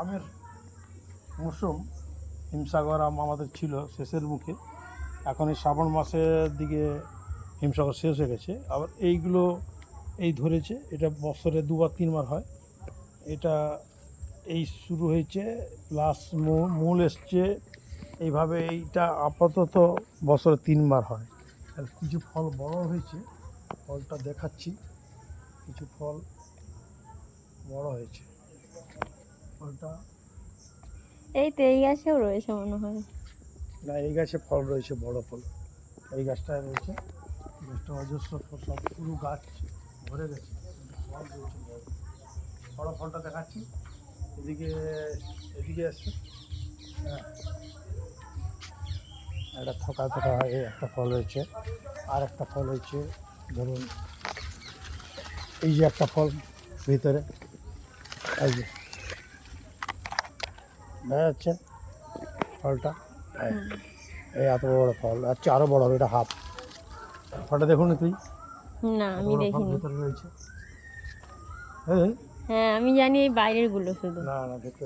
আমের মরশুম হিমসাগর আম আমাদের ছিল শেষের মুখে। এখন এই শ্রাবণ মাসের দিকে হিমসাগর শেষ হয়ে গেছে। আবার এইগুলো এই ধরেছে, এটা বছরে দুবার, তিনবার হয়। এটা এই শুরু হয়েছে প্লাস মূল এসছে। এইভাবে এইটা আপাতত বছরে তিনবার হয়। আর কিছু ফল বড় হয়েছে, ফলটা দেখাচ্ছি। কিছু ফল বড় হয়েছে। ফলটা? এই তো এই গাছেও রয়েছে মনে হয়। না এই গাছে ফল রয়েছে বড় ফল। এই গাছটায় রয়েছে। গাছটা অজস্র ফল সব পুরো গাছ ভরে গেছে। ফল রয়েছে বড় ফলটা দেখাচ্ছি। এদিকে এদিকে আসছে। হ্যাঁ। একটা থোকা থোকা এই একটা ফল রয়েছে আর একটা ফল হয়েছে ধরুন এই যে একটা ফল ভিতরে। এই যে। দেখা যাচ্ছে। ফলটা এই। এত বড় ফল আর চেয়ে আরও বড় হবে এটা হাফ। ফলটা দেখুন তুই। না আমি দেখিনি। ভিতরে রয়েছে। হ্যাঁ আমি জানি এই বাইরেরগুলো শুধু। না না দেখতে